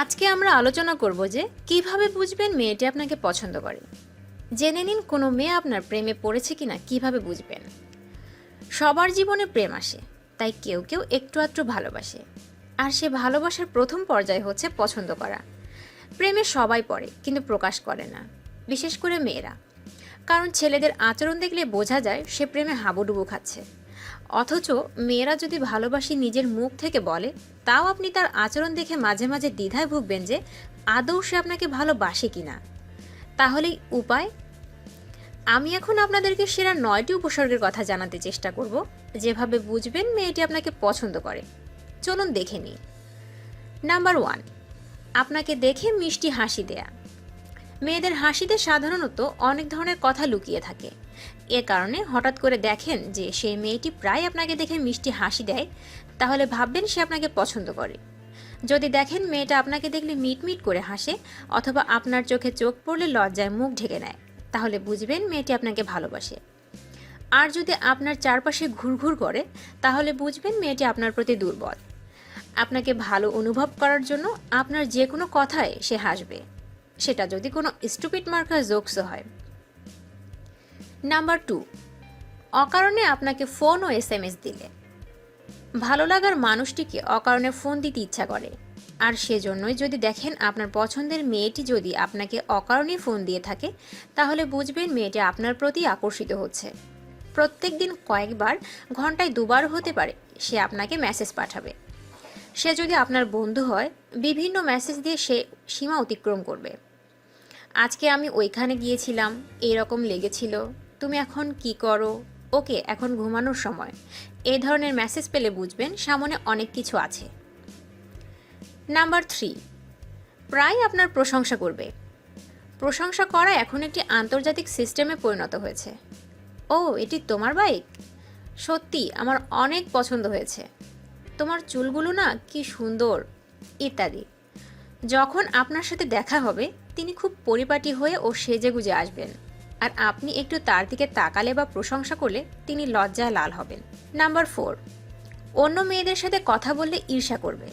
আজকে আমরা আলোচনা করব যে কীভাবে বুঝবেন মেয়েটি আপনাকে পছন্দ করে। জেনে নিন কোনো মেয়ে আপনার প্রেমে পড়েছে কিনা, কীভাবে বুঝবেন। সবার জীবনে প্রেম আসে, তাই কেউ কেউ একটু আধটু ভালোবাসে। আর সে ভালোবাসার প্রথম পর্যায় হচ্ছে পছন্দ করা। প্রেমে সবাই পড়ে, কিন্তু প্রকাশ করে না, বিশেষ করে মেয়েরা। কারণ ছেলেদের আচরণ দেখলে বোঝা যায় সে প্রেমে হাবুডুবু খাচ্ছে। অথচ মেয়েরা যদি ভালোবাসি নিজের মুখ থেকে বলে, তাও আপনি তার আচরণ দেখে মাঝে মাঝে দ্বিধায় ভুগবেন যে আদৌ সে আপনাকে ভালোবাসে কি না তাহলেই উপায়? আমি এখন আপনাদেরকে সেরা নয়টি উপসর্গের কথা জানাতে চেষ্টা করব। যেভাবে বুঝবেন মেয়েটি আপনাকে পছন্দ করে। চলুন দেখে নিই। নাম্বার ওয়ান, আপনাকে দেখে মিষ্টি হাসি দেয়া। মেয়েদের হাসিতে সাধারণত অনেক ধরনের কথা লুকিয়ে থাকে। এ কারণে হঠাৎ করে দেখেন যে সেই মেয়েটি প্রায় আপনাকে দেখে মিষ্টি হাসি দেয়, তাহলে ভাববেন সে আপনাকে পছন্দ করে। যদি দেখেন মেয়েটা আপনাকে দেখলে মিটমিট করে হাসে অথবা আপনার চোখে চোখ পড়লে লজ্জায় মুখ ঢেকে নেয়, তাহলে বুঝবেন মেয়েটি আপনাকে ভালোবাসে। আর যদি আপনার চারপাশে ঘুরঘুর করে, তাহলে বুঝবেন মেয়েটি আপনার প্রতি দুর্বল। আপনাকে ভালো অনুভব করার জন্য আপনার যে কোনো কথায় সে হাসবে। সেটা যদি কোনো স্টুপিড মার্কার জোকসও হয়। নাম্বার টু অকারণে আপনাকে ফোন ও এস এম এস দিলে। ভালো লাগার মানুষটিকে অকারণে ফোন দিতে ইচ্ছা করে। আর সেজন্যই যদি দেখেন আপনার পছন্দের মেয়েটি যদি আপনাকে অকারণে ফোন দিয়ে থাকে, তাহলে বুঝবেন মেয়েটি আপনার প্রতি আকর্ষিত হচ্ছে। প্রত্যেক দিন কয়েকবার, ঘন্টায় দুবার হতে পারে, সে আপনাকে মেসেজ পাঠাবে। সে যদি আপনার বন্ধু হয়, বিভিন্ন মেসেজ দিয়ে সে সীমা অতিক্রম করবে। আজকে আমি ওইখানে গিয়েছিলাম, এরকম লেগেছিল। তুমি এখন কি করো? ওকে, এখন ঘুমানোর সময়। এই ধরনের মেসেজ পেলে বুঝবেন, সামনে অনেক কিছু আছে। নাম্বার থ্রি প্রায় আপনার প্রশংসা করবে। প্রশংসা করা এখন একটি আন্তর্জাতিক সিস্টেমে পরিণত হয়েছে। ও, এটি তোমার বাইক সত্যি, আমার অনেক পছন্দ হয়েছে। তোমার চুলগুলো না কি সুন্দর, ইত্যাদি। যখন আপনার সাথে দেখা হবে, তিনি খুব পরিপাটি হয়ে ও সেজে গুজে আসবেন। আর আপনি একটু তার দিকে তাকালে বা প্রশংসা করলে তিনি লজ্জায় লাল হবেন। নাম্বার ফোর, অন্য মেয়েদের সাথে কথা বললে ঈর্ষা করবে।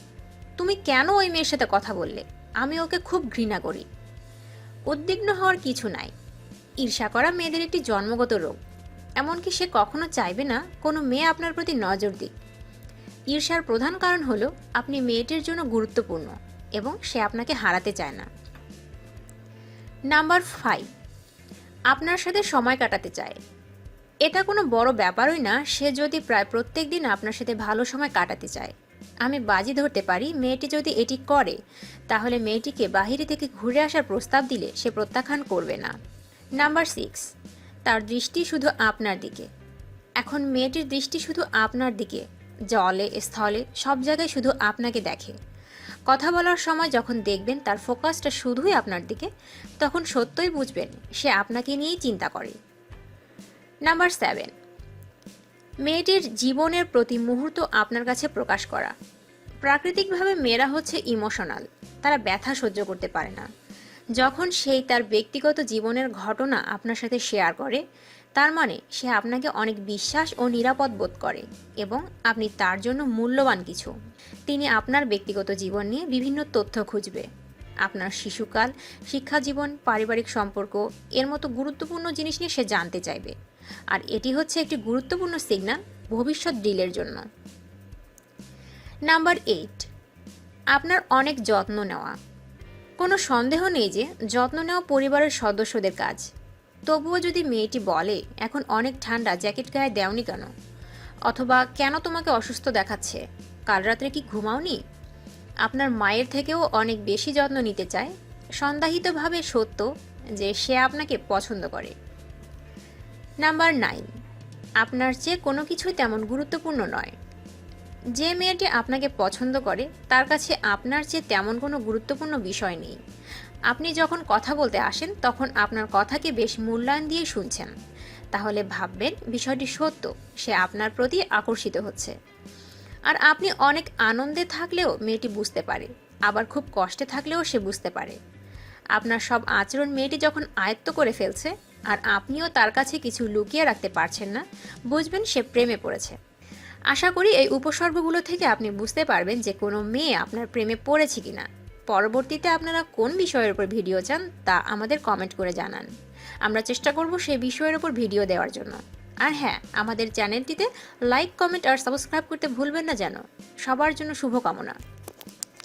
তুমি কেন ওই মেয়ের সাথে কথা বললে? আমি ওকে খুব ঘৃণা করি। উদ্বিগ্ন হওয়ার কিছু নাই। ঈর্ষা করা মেয়েদের একটি জন্মগত রোগ। এমনকি সে কখনো চাইবে না কোনো মেয়ে আপনার প্রতি নজর দিক। ঈর্ষার প্রধান কারণ হলো আপনি মেয়েটির জন্য গুরুত্বপূর্ণ এবং সে আপনাকে হারাতে চায় না। নাম্বার ফাইভ, আপনার সাথে সময় কাটাতে চায়। এটা কোনো বড় ব্যাপারই না, সে যদি প্রায় প্রত্যেক দিন আপনার সাথে ভালো সময় কাটাতে চায়। আমি বাজি ধরতে পারি, মেয়েটি যদি এটি করে, তাহলে মেয়েটিকে বাহিরে থেকে ঘুরে আসার প্রস্তাব দিলে সে প্রত্যাখ্যান করবে না। নাম্বার সিক্স, তার দৃষ্টি শুধু আপনার দিকে। এখন মেয়েটির দৃষ্টি শুধু আপনার দিকে জলে, স্থলে, সব জায়গায় শুধু আপনাকে দেখে। কথা বলার সময় যখন দেখবেন তার ফোকাসটা শুধুই আপনার দিকে, তখন সত্যই বুঝবেন সে আপনাকে নিয়েই চিন্তা করে। নাম্বার সেভেন, মেয়েটির জীবনের প্রতি মুহূর্ত আপনার কাছে প্রকাশ করা। প্রাকৃতিকভাবে মেয়েরা হচ্ছে ইমোশনাল, তারা ব্যথা সহ্য করতে পারে না। যখন সেই তার ব্যক্তিগত জীবনের ঘটনা আপনার সাথে শেয়ার করে তার মানে সে আপনাকে অনেক বিশ্বাস ও নিরাপদ বোধ করে এবং আপনি তার জন্য মূল্যবান কিছু। তিনি আপনার ব্যক্তিগত জীবন নিয়ে বিভিন্ন তথ্য খুঁজবে। আপনার শিশুকাল, শিক্ষা জীবন, পারিবারিক সম্পর্ক, এর মতো গুরুত্বপূর্ণ জিনিস নিয়ে সে জানতে চাইবে। আর এটি হচ্ছে একটি গুরুত্বপূর্ণ সিগন্যাল ভবিষ্যৎ ডিলের জন্য। নাম্বার এইট, আপনার অনেক যত্ন নেওয়া। কোনো সন্দেহ নেই যে যত্ন নেওয়া পরিবারের সদস্যদের কাজ। তবুও যদি মেয়েটি বলে, এখন অনেক ঠান্ডা, জ্যাকেট গায়ে দেওনি কেন? অথবা, কেন তোমাকে অসুস্থ দেখাচ্ছে? কাল রাত্রে কি ঘুমাওনি? আপনার মায়ের থেকেও অনেক বেশি যত্ন নিতে চায়। সন্দাহিতভাবে সত্য যে সে আপনাকে পছন্দ করে। Number nine. আপনার চেয়ে কোনো কিছুই তেমন গুরুত্বপূর্ণ নয়। যে মেয়েটি আপনাকে পছন্দ করে, তার কাছে আপনার চেয়ে তেমন কোনো গুরুত্বপূর্ণ বিষয় নেই। আপনি যখন কথা বলতে আসেন, তখন আপনার কথাকে বেশ মূল্যায়ন দিয়ে শুনছেন। তাহলে ভাববেন বিষয়টি সত্য, সে আপনার প্রতি আকর্ষিত হচ্ছে। আর আপনি অনেক আনন্দে থাকলেও মেয়েটি বুঝতে পারে, আবার খুব কষ্টে থাকলেও সে বুঝতে পারে। আপনার সব আচরণ মেয়েটি যখন আয়ত্ত করে ফেলছে, আর আপনিও তার কাছে কিছু লুকিয়ে রাখতে পারছেন না, বুঝবেন সে প্রেমে পড়েছে। আশা করি এই উপসর্গগুলো থেকে আপনি বুঝতে পারবেন যে কোনো মেয়ে আপনার প্রেমে পড়েছে কিনা। পরবর্তীতে আপনারা কোন বিষয়ের উপর ভিডিও চান তা আমাদের কমেন্ট করে জানান। আমরা চেষ্টা করব সেই বিষয়ের উপর ভিডিও দেওয়ার জন্য। আর হ্যাঁ আমাদের চ্যানেলটিতে লাইক কমেন্ট আর সাবস্ক্রাইব করতে ভুলবেন না যেন। সবার জন্য শুভকামনা।